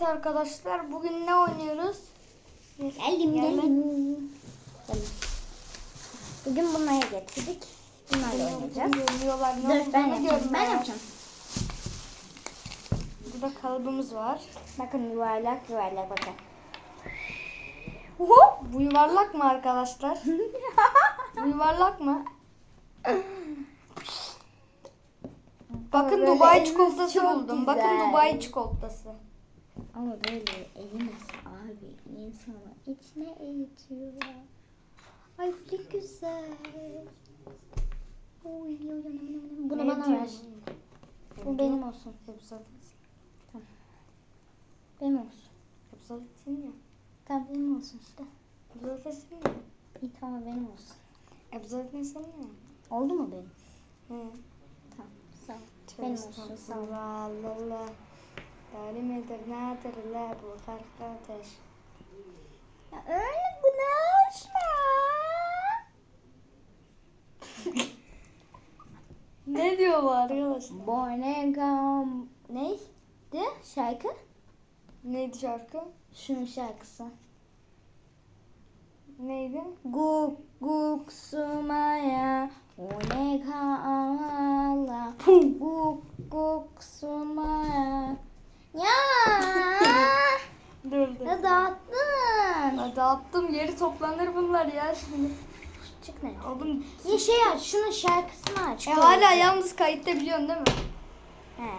Evet arkadaşlar bugün ne oynuyoruz? Geldim. Geldim. Bugün bunları getirdik. Bunlarla oynayacağız. Görüyorlar ne Dur ben yapacağım. Ben yapacağım. Burada kalıbımız var. Bakın yuvarlak yuvarlak bakın. Bu yuvarlak mı arkadaşlar? Bu yuvarlak mı? Bakın Böyle Dubai çikolatası buldum. Bakın. Dubai çikolatası. Ama böyle eğilmez abi. İnsanı içine eğitiyor. Ay ne güzel. Oy, oy, oy. Bunu bana ver. Bu benim olsun. Hep zaten, Benim olsun. hep zaten senin ya. Tamam benim olsun işte. Hep zaten senin ya. İyi tamam benim olsun. Hep zaten senin ya. Oldu mu benim? He. Tamam. Sağ ol. Benim olsun, sağ ol. estağfurullah, Allah Allah. Dali midir nedir la bu farklı ateş. Ya öyle konuşma. Ne diyor bu arkadaşlar? Bonegam. Neydi şarkı? Neydi şarkı? Şunun şarkısı. Neydi? Guk guk sumaya onegala. Guk guk sumaya. Ya. Dur dur. ya dağıttın. Hadi attım yeri toplanır bunlar ya şimdi. Çık ne? Oğlum Ya şey aç şunun şarkısını aç. e, hala yalnız kayıtta biliyorsun değil mi? He.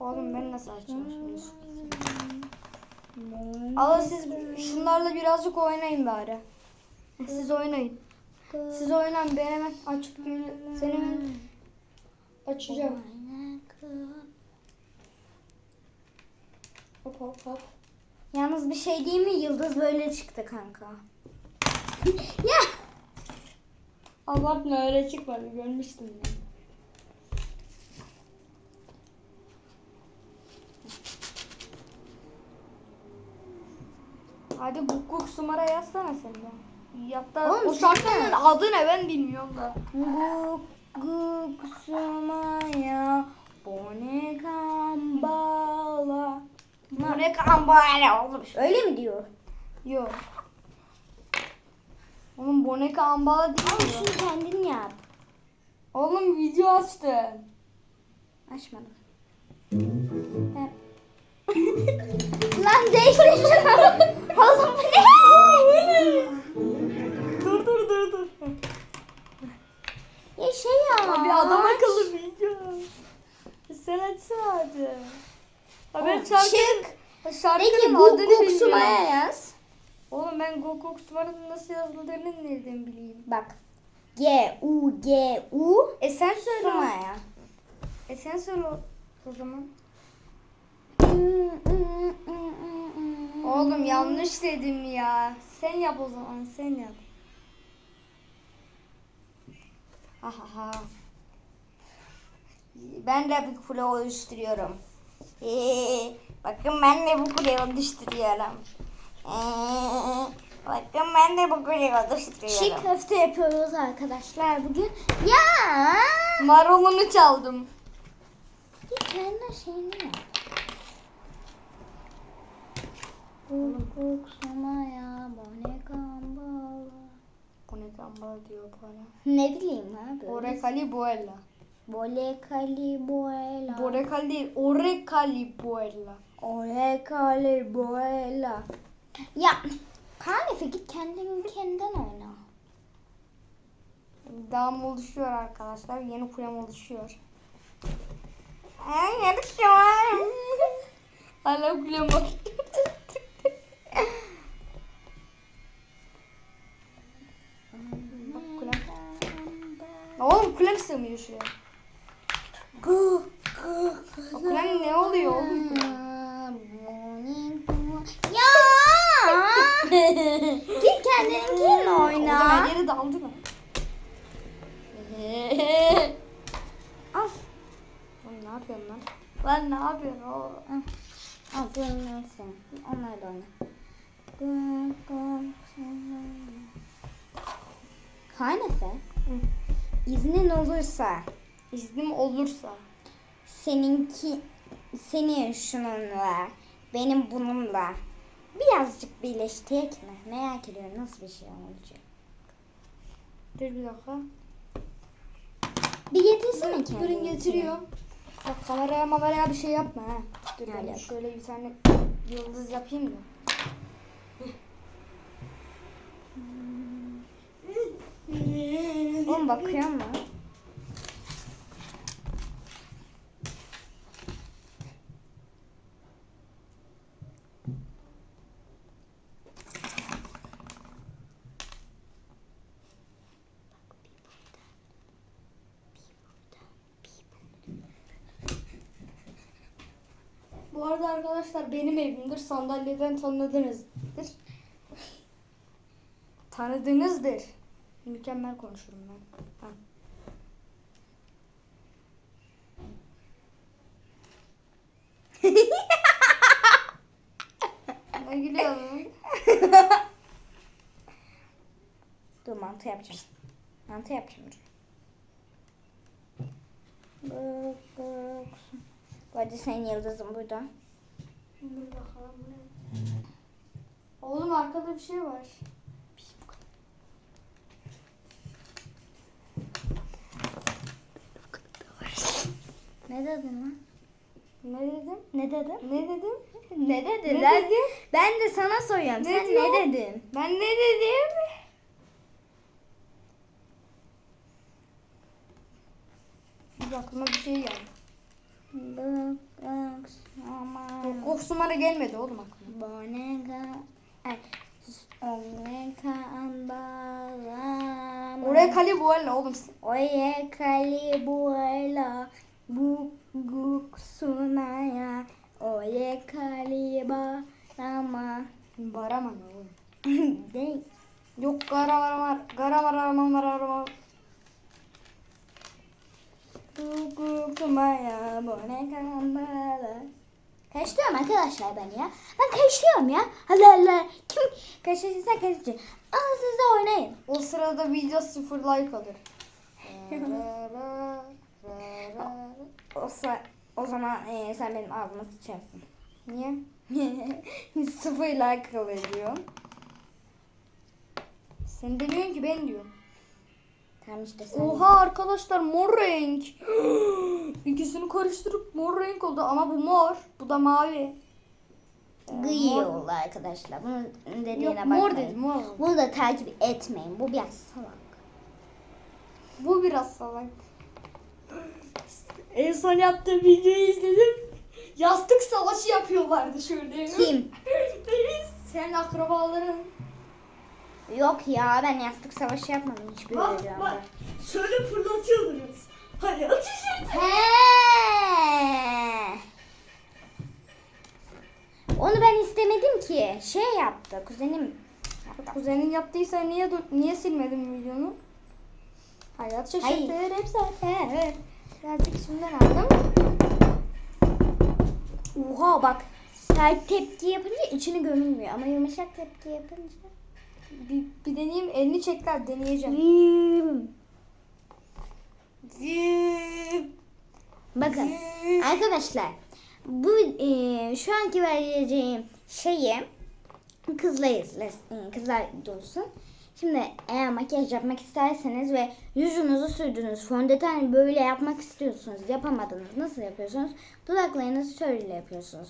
Oğlum ben nasıl açacağım şimdi? Ama siz şunlarla birazcık oynayın bari. Siz oynayın. Siz oynayın ben hemen açıp geliyorum. Seni hemen açacağım. Hop hop hop. Yalnız bir şey değil mi? Yıldız böyle çıktı kanka. ya. Abartma öyle çıkmadı görmüştüm ben. Hadi guk guk sumara yazsana sen de. Hatta Oğlum o şarkının adı ne ben bilmiyorum da. Guk guk sumaya bone kambala. Bu ne kambale oğlum. Öyle mi diyor? Yok. Oğlum boneka ambala değil mi? şunu kendin yap. Oğlum video açtı. Açmadım. Lan değiştir şunu. Şarkının Peki bu adını bilmiyorum. yaz. Oğlum ben Gok Gok Sumara'nın nasıl yazıldığını nereden bileyim? Bak. G U G U E sen söyle. sumaya. E sen söyle o- o zaman. Oğlum yanlış dedim ya. Sen yap o zaman sen yap. Ha ha ha. Ben de bir kule oluşturuyorum. Ee, bakın ben de bu kuleyi oluşturuyorum. Ee, bakın ben de bu kuleyi Çiğ oluşturuyorum. köfte yapıyoruz arkadaşlar bugün. Ya! Marulunu çaldım. Bir kendi şeyini yap. Kuk kuk sumaya bone kambala. Bu ne gamba diyor bana. Ne bileyim abi. Bole kali boela. Buella. Ole kali boela. Ya Hanife git kendin kendin oyna. Dağım oluşuyor arkadaşlar. Yeni kulem oluşuyor. Ay yarışıyor. Hala kulem. Oğlum kulem sığmıyor şuraya. Gu gu O kulem ne oluyor oğlum? Ya! Git kendinkiyle Oğlum oyna. her yeri daldı mı? Al. Oğlum ne yapıyorsun lan? Lan ne yapıyorsun oğlum? Al bunları sen. Onları da oyna. Hanife. İznin olursa İznim olursa. Seninki senin şununla benim bununla birazcık birleştirek mi? Merak ediyorum nasıl bir şey olacak. Dur bir dakika. Bir getirsene kendini. Durun getiriyor. Bak kameraya mameraya bir şey yapma ha. Dur Öyle ben yap. şöyle bir tane yıldız yapayım da. Oğlum bakıyor mu? Bu arada arkadaşlar benim evimdir. Sandalyeden tanıdınızdır. Tanıdığınızdır. Mükemmel konuşurum ben. Ha. ne gülüyorsun? Dur mantı yapacağım. Mantı yapacağım. Bak bak. Bu arada senin yıldızın burada. Dur bakalım bu ne? Oğlum arkada bir şey var. Ne dedin lan? Ne dedim? Ne dedin? Ne dedim? Ne dedin? Ne Ben- dedim? Ben de sana soruyorum. Ne Sen diyor? ne dedin? Ben ne dedim? Bir aklıma bir şey geldi. Bak bak aman. Kokusu bana gelmedi oğlum aklıma. Boneka. Ay. Boneka ambalama. Oraya kale bu ne oğlum? Oye kalibuela bu guksunaya Oye kaliba ama Barama ne oğlum? Değil. Yok gara var var. Gara var aman var arama. Bu guksunaya boneka ambala Kaçlıyorum arkadaşlar ben ya. Ben kaçlıyorum ya. Hadi hadi. Kim kaçırırsa kaçır. Ama siz de oynayın. O sırada video sıfır like alır. O, o zaman e, sen benim ağzıma sıçarsın. Niye? Sıfır like kalıyor. Sen demiyorsun ki ben diyorum. Tamam işte sen. Oha arkadaşlar mor renk. İkisini karıştırıp mor renk oldu ama bu mor, bu da mavi. Mor- oldu arkadaşlar. Bunun dediğine Yok bakmayın. mor dedim mor. Bunu da takip etmeyin. Bu biraz salak. Bu biraz salak. En son yaptığım videoyu izledim. Yastık savaşı yapıyorlardı şöyle. Kim? Sen akrabaların. Yok ya ben yastık savaşı yapmadım hiçbir Bak videomda. bak. Şöyle fırlatıyordunuz. Hadi ateş et. He. Onu ben istemedim ki. Şey yaptı kuzenim. yaptı. Kuzenin yaptıysa niye dur- niye silmedin videonu? Hayat şaşırtır hep zaten. Geldik şimdi nerede? Oha bak sert tepki yapınca içini gömülmüyor ama yumuşak tepki yapınca. Bir, bir deneyeyim elini çekler deneyeceğim. Bakın arkadaşlar bu e, şu anki vereceğim şeyi izlesin, e, kızlar duysun. Şimdi eğer makyaj yapmak isterseniz ve yüzünüzü sürdünüz, fondöten böyle yapmak istiyorsunuz, yapamadınız. Nasıl yapıyorsunuz? Dudaklarınızı şöyle yapıyorsunuz.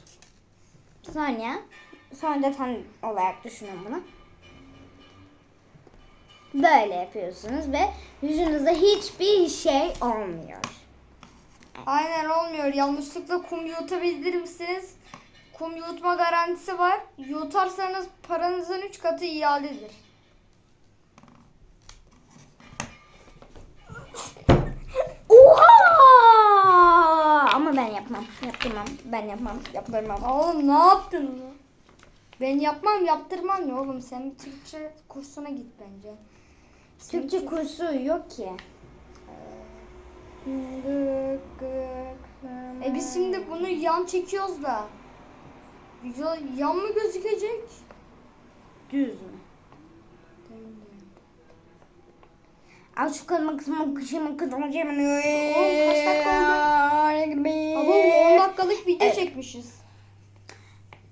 Sonra fondöten olarak düşünün bunu. Böyle yapıyorsunuz ve yüzünüzde hiçbir şey olmuyor. Aynen olmuyor. Yanlışlıkla kum yutabilir misiniz? Kum yutma garantisi var. Yutarsanız paranızın 3 katı iadedir. Oha! Ama ben yapmam. Yaptırmam. Ben yapmam. Yaptırmam. Oğlum ne yaptın? Ben yapmam yaptırmam ya oğlum. Sen bir Türkçe kursuna git bence. Türkçe Türk- kursu yok ki. E biz şimdi bunu yan çekiyoruz da. Video yan mı gözükecek? düz mü? Al şu kızımı kızımı kızımı kızımı. Oğlum kaç dakika Ama 10 dakikalık video Evet. çekmişiz.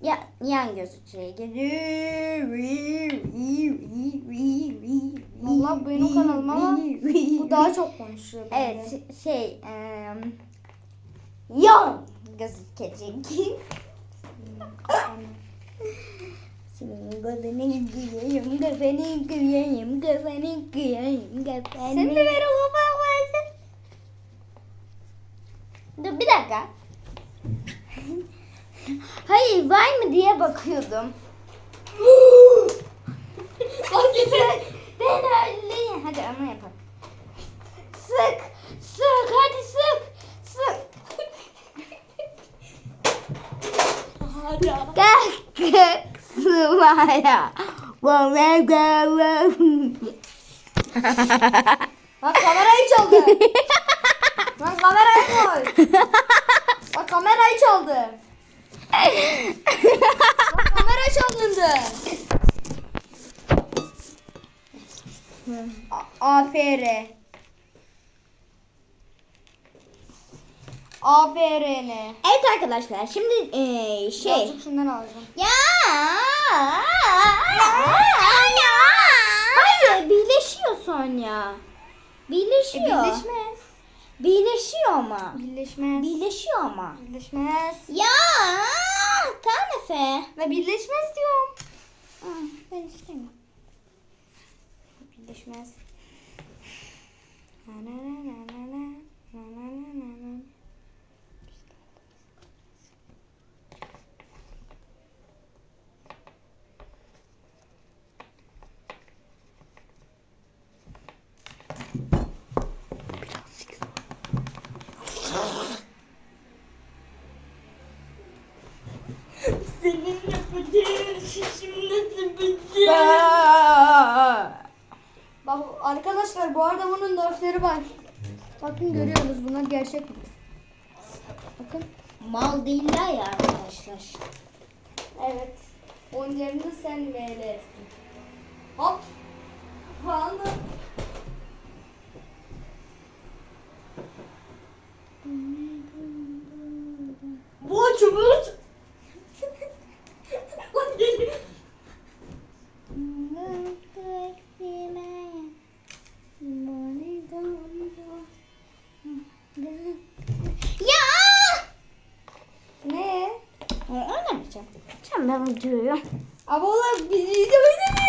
Ya yan gözükçeye Vallahi benim kanalım ama Bu daha çok konuşuyor. Evet şey em, yan gözükecek. Senin gözünü kıyayım, kafanı kıyayım, kafanı kıyayım, kafanı. Sen de ver o verdin. Dur bir dakika. Hayır var mı diye bakıyordum. Bak. Ben öyle. Hadi ama yapalım. Sık, sık, hadi sık, sık. Hadi. Kalk. Vay vay vay. Bak kamerayı çaldı. Lan kamerayı koy. Bak kamerayı çaldı. Bak kamera çalındı. A- Aferin. Aferin. Evet arkadaşlar şimdi eee, şey. Birazcık şundan alacağım. Ya. Hayır birleşiyor Sonya. Birleşiyor. Birleşmez. Birleşiyor ama. Birleşmez. Birleşiyor ama. Birleşmez. Ya. Tamam Efe. Ve birleşmez diyorum. Aa, Ben istemiyorum. Birleşmez. Na na na na na na. Na na na na na. Senin yapacağın şişim nasıl Bak arkadaşlar bu arada bunun dörtleri var. Bakın görüyorsunuz bunlar gerçek mi? Bakın. Mal değiller ya arkadaşlar. Evet. Oyunlarını sen VL'sin. Hop. Falan. Bu. Bak geliyor. Ya! Ne? Oynamayacağım. Sen ben videoyu. Abi oğlum biz izlemeyi